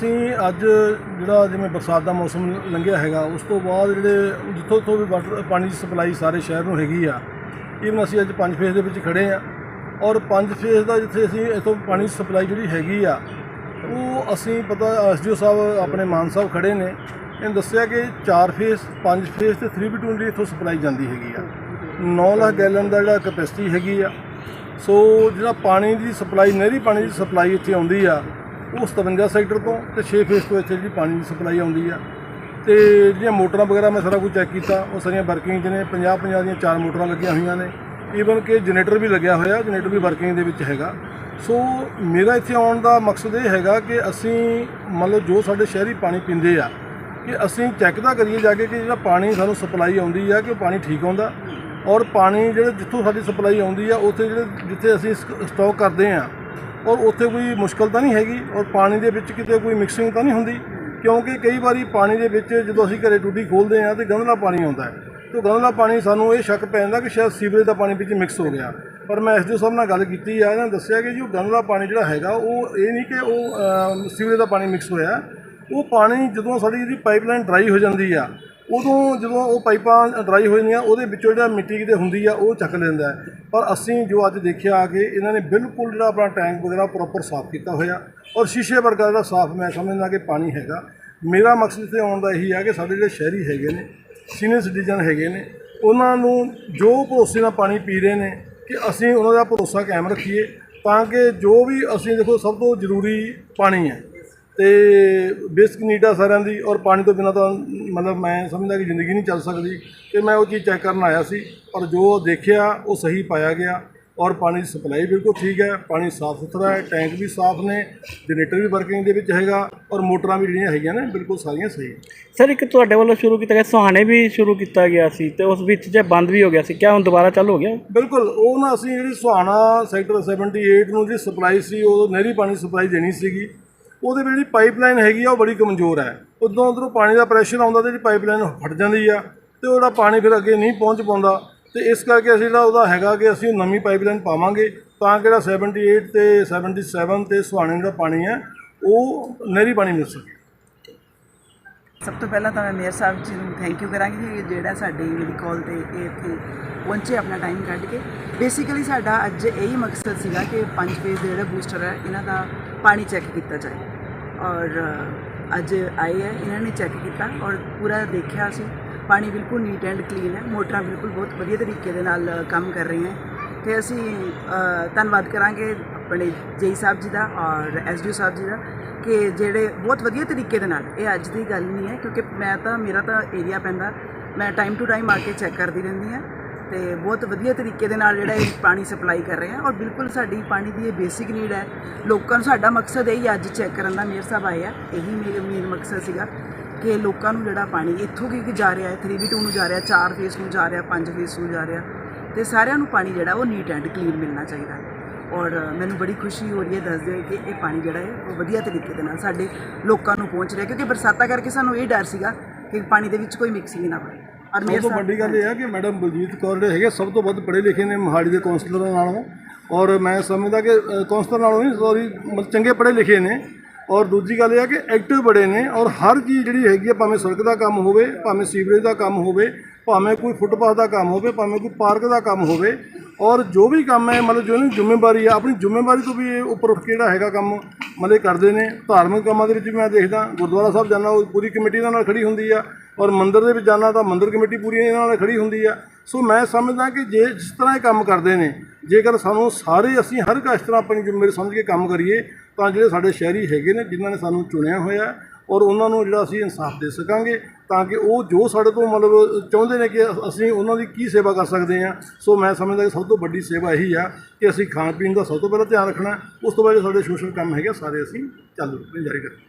ਅਸੀਂ ਅੱਜ ਜਿਹੜਾ ਜਿਵੇਂ ਬਰਸਾਤ ਦਾ ਮੌਸਮ ਲੰਘਿਆ ਹੈਗਾ, ਉਸ ਤੋਂ ਬਾਅਦ ਜਿਹੜੇ ਜਿੱਥੋਂ ਤੋਂ ਵੀ ਵਾਟਰ ਪਾਣੀ ਦੀ ਸਪਲਾਈ ਸਾਰੇ ਸ਼ਹਿਰ ਨੂੰ ਹੈਗੀ ਆ। ਈਵਨ ਅਸੀਂ ਅੱਜ ਪੰਜ ਫੇਜ਼ ਦੇ ਵਿੱਚ ਖੜੇ ਆ ਔਰ ਪੰਜ ਫੇਜ਼ ਦਾ ਜਿੱਥੇ ਅਸੀਂ ਇੱਥੋਂ ਪਾਣੀ ਦੀ ਸਪਲਾਈ ਜਿਹੜੀ ਹੈਗੀ ਆ, ਉਹ ਅਸੀਂ ਪਤਾ ਐਸਡੀਓ ਸਾਹਿਬ ਆਪਣੇ ਮਾਨ ਸਾਹਿਬ ਖੜੇ ਨੇ, ਇਹਨੇ ਦੱਸਿਆ ਕਿ ਚਾਰ ਫੇਸ ਪੰਜ ਫੇਜ਼ ਤੇ 3 ਬਟੂਨ ਦੀ ਇੱਥੋਂ ਸਪਲਾਈ ਜਾਂਦੀ ਹੈਗੀ ਆ। 9 ਲੱਖ ਗੈਲਨ ਦਾ ਜਿਹੜਾ ਕੈਪੈਸਿਟੀ ਹੈਗੀ ਆ। ਸੋ ਜਿਹੜਾ ਪਾਣੀ ਦੀ ਸਪਲਾਈ ਨਹਿਰੀ ਪਾਣੀ ਦੀ ਸਪਲਾਈ ਇੱਥੇ ਆਉਂਦੀ ਆ ਉਹ 57 ਸੈਕਟਰ ਤੋਂ ਤੇ 6 ਫੇਸ ਤੋਂ ਇੱਥੇ ਜਿਹੜੀ ਪਾਣੀ ਦੀ ਸਪਲਾਈ ਆਉਂਦੀ ਆ। ਤੇ ਜਿਹੜੀਆਂ ਮੋਟਰਾਂ ਵਗੈਰਾ ਮੈਂ ਸਾਰਾ ਕੁਝ ਚੈੱਕ ਕੀਤਾ, ਉਹ ਸਾਰੀਆਂ ਵਰਕਿੰਗ 'ਚ ਨੇ 50 50 ਦੀਆਂ ਚਾਰ ਮੋਟਰਾਂ ਲੱਗੀਆਂ ਹੋਈਆਂ ਨੇ। ਈਵਨ ਕਿ ਜਨਰੇਟਰ ਵੀ ਲੱਗਿਆ ਹੋਇਆ ਜਨਰੇਟਰ ਵੀ ਵਰਕਿੰਗ ਦੇ ਵਿੱਚ ਹੈਗਾ। ਸੋ ਮੇਰਾ ਇੱਥੇ ਆਉਣ ਦਾ ਮਕਸਦ ਇਹ ਹੈਗਾ ਕਿ ਅਸੀਂ ਮੰਨ ਲਓ ਜੋ ਸਾਡੇ ਸ਼ਹਿਰੀ ਪਾਣੀ ਪੀਂਦੇ ਆ, ਕਿ ਅਸੀਂ ਚੈੱਕ ਤਾਂ ਕਰੀਏ ਜਾ ਕੇ ਕਿ ਜਿਹੜਾ ਪਾਣੀ ਸਾਨੂੰ ਸਪਲਾਈ ਆਉਂਦੀ ਆ, ਕਿ ਉਹ ਪਾਣੀ ਠੀਕ ਆਉਂਦਾ। ਔਰ ਪਾਣੀ ਜਿਹੜੇ ਜਿੱਥੋਂ ਸਾਡੀ ਸਪਲਾਈ ਆਉਂਦੀ ਆ, ਉੱਥੇ ਜਿਹੜੇ ਜਿੱਥੇ ਅਸੀਂ ਸਟਾਕ ਕਰਦੇ ਆ ਔਰ ਉੱਥੇ ਕੋਈ ਮੁਸ਼ਕਲ ਤਾਂ ਨਹੀਂ ਹੈਗੀ ਔਰ ਪਾਣੀ ਦੇ ਵਿੱਚ ਕਿਤੇ ਕੋਈ ਮਿਕਸਿੰਗ ਤਾਂ ਨਹੀਂ ਹੁੰਦੀ, ਕਿਉਂਕਿ ਕਈ ਵਾਰੀ ਪਾਣੀ ਦੇ ਵਿੱਚ ਜਦੋਂ ਅਸੀਂ ਘਰੇ ਟੂਟੀ ਖੋਲਦੇ ਆ ਤੇ ਗੰਧਲਾ ਪਾਣੀ ਆਉਂਦਾ ਹੈ। ਤੇ ਗੰਧਲਾ ਪਾਣੀ ਸਾਨੂੰ ਇਹ ਸ਼ੱਕ ਪੈ ਜਾਂਦਾ ਕਿ ਸ਼ਾਇਦ ਸੀਵਰੇਜ ਦਾ ਪਾਣੀ ਵਿੱਚ ਮਿਕਸ ਹੋ ਗਿਆ। ਪਰ ਮੈਂ ਐਸਡੀਓ ਸਾਹਿਬ ਨਾਲ ਗੱਲ ਕੀਤੀ ਆ, ਇਹਨਾਂ ਨੇ ਦੱਸਿਆ ਕਿ ਜੀ ਉਹ ਗੰਧਲਾ ਪਾਣੀ ਜਿਹੜਾ ਹੈਗਾ, ਉਹ ਇਹ ਨਹੀਂ ਕਿ ਉਹ ਸੀਵਰੇਜ ਦਾ ਪਾਣੀ ਮਿਕਸ ਹੋਇਆ। ਉਹ ਪਾਣੀ ਜਦੋਂ ਸਾਡੀ ਜਿਹੜੀ ਪਾਈਪਲਾਈਨ ਡਰਾਈ ਹੋ ਜਾਂਦੀ ਆ ਉਦੋਂ ਜਦੋਂ ਉਹ ਪਾਈਪਾਂ ਡਰਾਈ ਹੋ ਜਾਂਦੀਆਂ, ਉਹਦੇ ਵਿੱਚੋਂ ਜਿਹੜਾ ਮਿੱਟੀ ਕਿਤੇ ਹੁੰਦੀ ਆ, ਉਹ ਚੱਕ ਲੈਂਦਾ ਪਰ ਅਸੀਂ ਜੋ ਅੱਜ ਦੇਖਿਆ ਆ ਕੇ ਇਹਨਾਂ ਨੇ ਬਿਲਕੁਲ ਜਿਹੜਾ ਆਪਣਾ ਟੈਂਕ ਵਗੈਰਾ ਪ੍ਰੋਪਰ ਸਾਫ਼ ਕੀਤਾ ਹੋਇਆ ਔਰ ਸ਼ੀਸ਼ੇ ਵਰਗਾ ਜਿਹੜਾ ਸਾਫ਼ ਮੈਂ ਸਮਝਦਾ ਕਿ ਪਾਣੀ ਹੈਗਾ। ਮੇਰਾ ਮਕਸਦ ਇੱਥੇ ਆਉਣ ਦਾ ਇਹੀ ਆ ਕਿ ਸਾਡੇ ਜਿਹੜੇ ਸ਼ਹਿਰੀ ਹੈਗੇ ਨੇ, ਸੀਨੀਅਰ ਸਿਟੀਜ਼ਨ ਹੈਗੇ ਨੇ, ਉਹਨਾਂ ਨੂੰ ਜੋ ਭਰੋਸੇ ਨਾਲ ਪਾਣੀ ਪੀ ਰਹੇ ਨੇ ਕਿ ਅਸੀਂ ਉਹਨਾਂ ਦਾ ਭਰੋਸਾ ਕਾਇਮ ਰੱਖੀਏ ਤਾਂ ਕਿ ਜੋ ਵੀ ਅਸੀਂ ਦੇਖੋ ਸਭ ਤੋਂ ਜ਼ਰੂਰੀ ਪਾਣੀ ਹੈ। ਤੇ ਬੇਸਿਕ ਨੀਡ ਆ ਸਾਰਿਆਂ ਦੀ ਔਰ ਪਾਣੀ ਤੋਂ ਬਿਨਾਂ ਤਾਂ ਮਤਲਬ ਮੈਂ ਸਮਝਦਾ ਕਿ ਜ਼ਿੰਦਗੀ ਨਹੀਂ ਚੱਲ ਸਕਦੀ। ਤੇ ਮੈਂ ਉਹ ਚੀਜ਼ ਚੈੱਕ ਕਰਨ ਆਇਆ ਸੀ ਪਰ ਜੋ ਦੇਖਿਆ ਉਹ ਸਹੀ ਪਾਇਆ ਗਿਆ ਔਰ ਪਾਣੀ ਦੀ ਸਪਲਾਈ ਬਿਲਕੁਲ ਠੀਕ ਹੈ ਪਾਣੀ ਸਾਫ਼ ਸੁਥਰਾ ਹੈ ਟੈਂਕ ਵੀ ਸਾਫ਼ ਨੇ ਜਨਰੇਟਰ ਵੀ ਵਰਕਿੰਗ ਦੇ ਵਿੱਚ ਹੈਗਾ ਔਰ ਮੋਟਰਾਂ ਵੀ ਜਿਹੜੀਆਂ ਹੈਗੀਆਂ ਨੇ ਬਿਲਕੁਲ ਸਾਰੀਆਂ ਸਹੀ। ਸਰ ਇੱਕ ਤੁਹਾਡੇ ਵੱਲੋਂ ਸ਼ੁਰੂ ਕੀਤਾ ਗਿਆ ਸੁਹਾਣੇ ਵੀ ਸ਼ੁਰੂ ਕੀਤਾ ਗਿਆ ਸੀ ਤੇ ਉਸ ਵਿੱਚ ਜੇ ਬੰਦ ਵੀ ਹੋ ਗਿਆ ਸੀ ਕਿਆ ਹੁਣ ਦੁਬਾਰਾ ਚਾਲੂ ਹੋ ਗਿਆ? ਬਿਲਕੁਲ ਉਹ ਨਾ ਅਸੀਂ ਜਿਹੜੀ ਸੁਹਾਣਾ ਸੈਕਟਰ 78 ਨੂੰ ਜਿਹੜੀ ਸਪਲਾਈ ਸੀ ਉਹ ਨਹਿਰੀ ਪਾਣੀ ਸਪਲਾਈ ਦੇਣੀ ਸੀਗੀ। ਉਹਦੇ ਵਿੱਚ ਜਿਹੜੀ ਪਾਈਪਲਾਈਨ ਹੈਗੀ ਆ, ਉਹ ਬੜੀ ਕਮਜ਼ੋਰ ਹੈ। ਉਦੋਂ ਉਧਰੋਂ ਪਾਣੀ ਦਾ ਪ੍ਰੈਸ਼ਰ ਆਉਂਦਾ ਤੇ ਜਿਹੜੀ ਪਾਈਪਲਾਈਨ ਫਟ ਜਾਂਦੀ ਆ ਤੇ ਉਹਦਾ ਪਾਣੀ ਫਿਰ ਅੱਗੇ ਨਹੀਂ ਪਹੁੰਚ ਪਾਉਂਦਾ। ਤੇ ਇਸ ਕਰਕੇ ਅਸੀਂ ਜਿਹੜਾ ਉਹਦਾ ਹੈਗਾ ਕਿ ਅਸੀਂ ਨਵੀਂ ਪਾਈਪਲਾਈਨ ਪਾਵਾਂਗੇ ਤਾਂ ਕਿ ਜਿਹੜਾ 78 ਤੇ 77 ਤੇ ਸੁਹਾਣੇ ਦਾ ਪਾਣੀ ਹੈ, ਉਹ ਨਹਿਰੀ ਪਾਣੀ ਮਿਲ ਸਕੇ। ਸਭ ਤੋਂ ਪਹਿਲਾਂ ਤਾਂ ਮੈਂ ਮੇਅਰ ਸਾਹਿਬ ਜੀ ਨੂੰ ਥੈਂਕ ਯੂ ਕਰਾਂਗੀ ਕਿ ਜਿਹੜਾ ਸਾਡੀ ਮੇਰੀ ਕਾਲ ਤੇ ਇਹ ਇੱਥੇ ਪਹੁੰਚੇ ਆਪਣਾ ਟਾਈਮ ਕੱਢ ਕੇ। ਬੇਸਿਕਲੀ ਸਾਡਾ ਅੱਜ ਇਹੀ ਮਕਸਦ ਸੀਗਾ ਕਿ ਪੰਜ ਫੇਜ਼ ਦੇ ਜਿਹੜੇ ਬੂਸਟਰ ਹੈ, ਇਹਨਾਂ ਦਾ ਪਾਣੀ ਚੈੱਕ ਕੀਤਾ ਜਾਏ। ਔਰ ਅੱਜ ਆਏ ਹੈ, ਇਹਨਾਂ ਨੇ ਚੈੱਕ ਕੀਤਾ ਔਰ ਪੂਰਾ ਦੇਖਿਆ ਅਸੀਂ। ਪਾਣੀ ਬਿਲਕੁਲ ਨੀਟ ਐਂਡ ਕਲੀਨ ਹੈ, ਮੋਟਰਾਂ ਬਿਲਕੁਲ ਬਹੁਤ ਵਧੀਆ ਤਰੀਕੇ ਦੇ ਨਾਲ ਕੰਮ ਕਰ ਰਹੀਆਂ ਤੇ ਅਸੀਂ ਧੰਨਵਾਦ ਕਰਾਂਗੇ ਆਪਣੇ ਜੇਈ ਸਾਹਿਬ ਜੀ ਦਾ ਔਰ ਐਸਡੀਓ ਸਾਹਿਬ ਜੀ ਦਾ ਕਿ ਜਿਹੜੇ ਬਹੁਤ ਵਧੀਆ ਤਰੀਕੇ ਦੇ ਨਾਲ, ਇਹ ਅੱਜ ਦੀ ਗੱਲ ਨਹੀਂ ਹੈ ਕਿਉਂਕਿ ਮੈਂ ਤਾਂ, ਮੇਰਾ ਤਾਂ ਏਰੀਆ ਪੈਂਦਾ, ਮੈਂ ਟਾਈਮ ਟੂ ਟਾਈਮ ਆ ਕੇ ਚੈੱਕ ਕਰਦੀ ਰਹਿੰਦੀ ਹਾਂ। ਤੇ ਬਹੁਤ ਵਧੀਆ ਤਰੀਕੇ ਦੇ ਨਾਲ ਜਿਹੜਾ ਇਹ ਪਾਣੀ ਸਪਲਾਈ ਕਰ ਰਹੇ ਆ। ਔਰ ਬਿਲਕੁਲ ਸਾਡੀ ਪਾਣੀ ਦੀ ਇਹ ਬੇਸਿਕ ਨੀਡ ਹੈ। ਲੋਕਾਂ ਨੂੰ ਸਾਡਾ ਮਕਸਦ ਇਹ ਹੀ ਅੱਜ ਚੈੱਕ ਕਰਨ ਦਾ ਮੇਅਰ ਸਾਹਿਬ ਆਏ ਆ। ਇਹੀ ਮੇਰਾ ਮੇਨ ਮਕਸਦ ਸੀਗਾ ਕਿ ਲੋਕਾਂ ਨੂੰ ਜਿਹੜਾ ਪਾਣੀ ਇੱਥੋਂ ਕੀ ਜਾ ਰਿਹਾ ਹੈ 3v2 ਨੂੰ ਜਾ ਰਿਹਾ 4 ਫੇਸ ਨੂੰ ਜਾ ਰਿਹਾ 5 ਫੇਸ ਨੂੰ ਜਾ ਰਿਹਾ, ਤੇ ਸਾਰਿਆਂ ਨੂੰ ਪਾਣੀ ਜਿਹੜਾ ਉਹ ਨੀਟ ਐਂਡ ਕਲੀਨ ਮਿਲਣਾ ਚਾਹੀਦਾ ਹੈ। ਔਰ ਮੈਨੂੰ ਬੜੀ ਖੁਸ਼ੀ ਹੋ ਰਹੀ ਹੈ ਦੱਸਦੇ ਹੋਏ ਕਿ ਇਹ ਪਾਣੀ ਜਿਹੜਾ ਹੈ ਉਹ ਵਧੀਆ ਤਰੀਕੇ ਦੇ ਨਾਲ ਸਾਡੇ ਲੋਕਾਂ ਨੂੰ ਪਹੁੰਚ ਰਿਹਾ ਕਿਉਂਕਿ ਬਰਸਾਤਾਂ ਕਰਕੇ ਸਾਨੂੰ ਇਹ ਡਰ ਸੀਗਾ ਕਿ ਪਾਣੀ ਦੇ ਵਿੱਚ ਕੋਈ ਮਿਕਸਿੰਗ ਨਾ ਹੋਵੇ ਸਭ ਤੋਂ ਵੱਡੀ ਗੱਲ ਇਹ ਹੈ ਕਿ ਮੈਡਮ ਬਲਜੀਤ ਕੌਰ ਜਿਹੜੇ ਹੈਗੇ ਸਭ ਤੋਂ ਵੱਧ ਪੜ੍ਹੇ ਲਿਖੇ ਨੇ ਮੋਹਾਲੀ ਦੇ ਕਾਉਂਸਲਰਾਂ ਨਾਲੋਂ। ਔਰ ਮੈਂ ਸਮਝਦਾ ਕਿ ਅ, ਕਾਉਂਸਲਰ ਨਾਲੋਂ ਨਹੀਂ ਸੌਰੀ ਮਤਲਬ ਚੰਗੇ ਪੜ੍ਹੇ ਲਿਖੇ ਨੇ। ਔਰ ਦੂਜੀ ਗੱਲ ਇਹ ਹੈ ਕਿ ਐਕਟਿਵ ਬੜੇ ਨੇ ਔਰ ਹਰ ਚੀਜ਼ ਜਿਹੜੀ ਹੈਗੀ ਹੈ ਭਾਵੇਂ ਸੜਕ ਦਾ ਕੰਮ ਹੋਵੇ ਭਾਵੇਂ ਸੀਵਰੇਜ ਦਾ ਕੰਮ ਹੋਵੇ ਭਾਵੇਂ ਕੋਈ ਫੁੱਟਪਾਥ ਦਾ ਕੰਮ ਹੋਵੇ ਭਾਵੇਂ ਕੋਈ ਪਾਰਕ ਦਾ ਕੰਮ ਹੋਵੇ ਔਰ ਜੋ ਵੀ ਕੰਮ ਹੈ ਮਤਲਬ ਜੋ ਇਹਨਾਂ ਦੀ ਜ਼ਿੰਮੇਵਾਰੀ ਆ ਆਪਣੀ ਜ਼ਿੰਮੇਵਾਰੀ ਤੋਂ ਵੀ ਉੱਪਰ ਉੱਠ ਕੇ ਜਿਹੜਾ ਹੈਗਾ ਕੰਮ ਮਤਲਬ ਕਰਦੇ ਨੇ। ਧਾਰਮਿਕ ਕੰਮਾਂ ਦੇ ਵਿੱਚ ਵੀ ਮੈਂ ਦੇਖਦਾ ਗੁਰਦੁਆਰਾ ਸਾਹਿਬ ਜਾਣਾ ਉਹ ਪੂਰੀ ਕਮੇਟੀ ਇਹਨਾਂ ਨਾਲ ਖੜੀ ਹੁੰਦੀ ਆ। ਔਰ ਮੰਦਿਰ ਦੇ ਵਿੱਚ ਜਾਣਾ ਤਾਂ ਮੰਦਿਰ ਕਮੇਟੀ ਪੂਰੀ ਇਹਨਾਂ ਨਾਲ ਖੜੀ ਹੁੰਦੀ ਆ। ਸੋ ਮੈਂ ਸਮਝਦਾ ਕਿ ਜੇ ਜਿਸ ਤਰ੍ਹਾਂ ਇਹ ਕੰਮ ਕਰਦੇ ਨੇ, ਜੇਕਰ ਸਾਨੂੰ ਸਾਰੇ ਅਸੀਂ ਹਰ ਇੱਕ ਇਸ ਤਰ੍ਹਾਂ ਆਪਣੀ ਜ਼ਿੰਮੇਵਾਰੀ ਸਮਝ ਕੇ ਕੰਮ ਕਰੀਏ, ਤਾਂ ਜਿਹੜੇ ਸਾਡੇ ਸ਼ਹਿਰੀ ਹੈਗੇ ਨੇ, ਜਿਨ੍ਹਾਂ ਨੇ ਸਾਨੂੰ ਚੁਣਿਆ ਹੋਇਆ, ਔਰ ਉਹਨਾਂ ਨੂੰ ਜਿਹੜਾ ਅਸੀਂ ਇਨਸਾਫ ਦੇ ਸਕਾਂਗੇ, ਤਾਂ ਕਿ ਉਹ ਜੋ ਸਾਡੇ ਤੋਂ ਮਤਲਬ ਚਾਹੁੰਦੇ ਨੇ ਕਿ ਅਸੀਂ ਉਹਨਾਂ ਦੀ ਕੀ ਸੇਵਾ ਕਰ ਸਕਦੇ ਹਾਂ। ਸੋ ਮੈਂ ਸਮਝਦਾ ਕਿ ਸਭ ਤੋਂ ਵੱਡੀ ਸੇਵਾ ਇਹੀ ਆ ਕਿ ਅਸੀਂ ਖਾਣ ਪੀਣ ਦਾ ਸਭ ਤੋਂ ਪਹਿਲਾਂ ਧਿਆਨ ਰੱਖਣਾ, ਉਸ ਤੋਂ ਬਾਅਦ ਸਾਡੇ ਸੋਸ਼ਲ ਕੰਮ ਹੈਗੇ ਸਾਰੇ ਅਸੀਂ ਚਾਲੂ ਰੱਖਣੇ ਜਾਰੀ ਰੱਖਣਾ।